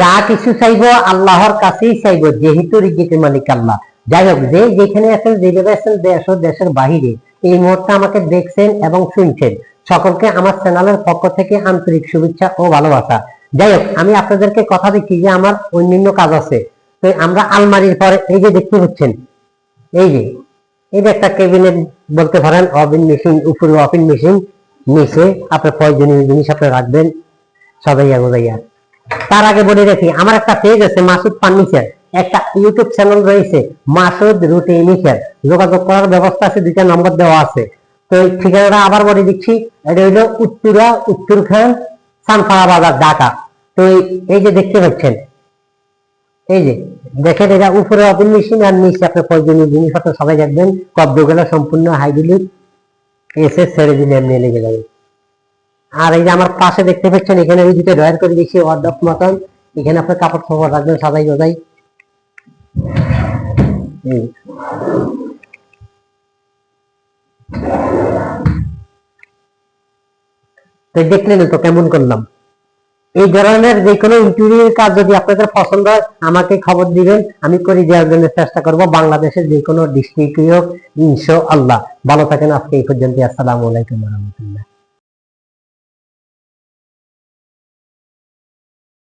যা কিছু চাইব আল্লাহর কাছেই চাইব, যেহেতু রিজিকের মালিক আল্লাহ। যাই হোক, যে যেখানে আছেন যেভাবে আছেন, দেশ ও দেশের বাহিরে, এই মুহূর্তে আমাকে দেখছেন এবং শুনছেন। সকলকে আমার চ্যানেলের পক্ষ থেকে আন্তরিক শুভেচ্ছা ও ভালোবাসা। যাই হোক, আমি আপনাদেরকে কথা দিচ্ছি যে আমার অন্যান্য কাজ আছে। তো আমরা আলমারির পরে এই যে দেখতে পাচ্ছেন, এই যে এই যে একটা কেবিনেট বলতে পারেন অবিন মেশিন, উপরে অফিন মেশিন, নিচে আপনার প্রয়োজনীয় জিনিস আপনি রাখবেন। সদাইয়া গোদাইয়া তার আগে বলে রাখি, আমার একটা পেজ আছে মাসুদ ফার্নিচার। একটা ইউটিউব চ্যানেল রয়েছে, মাসুদ রুটি ইনিশিয়াল যোগাযোগ করার ব্যবস্থা আছে, দুইটা নম্বর দেওয়া আছে। তো এই ঠিকানাটা আবার বলে দিচ্ছি, এটা হইল উত্তরা উত্তর খান সানফারা বাজার, ঢাকা। তো এই- যে দেখতে পাচ্ছেন, এই যে দেখেন, এটা উপরে অপিন মেশিন আর নিচে আপনার প্রয়োজনীয় জিনিসপত্র সবাই দেখবেন। কব্দগুলো সম্পূর্ণ হাইড্রোলিক। এসে ছেড়ে দিলে এমনি লেগে যাবে। আর এই যে আমার পাশে দেখতে পাচ্ছেন, এখানে আমি দুটো ড্রয়ার করে দিচ্ছি ওয়ার্ডপ মতন এখানে আপনার কাপড় ফাপড় রাখবেন সবাই গোদাই দেখলেন তো কেমন করলাম। এই ধরনের যে কোনো ইন্টেরিয়র কাজ যদি আপনাদের পছন্দ হয়, আমাকে খবর দিবেন, আমি করে দেওয়ার জন্য চেষ্টা করব। বাংলাদেশের যে কোনো ডিস্ট্রিক্ট হোক ইনশো আল্লাহ ভালো থাকেন, আজকে এই পর্যন্ত আসসালামু আলাইকুম রহমতুল্লাহ।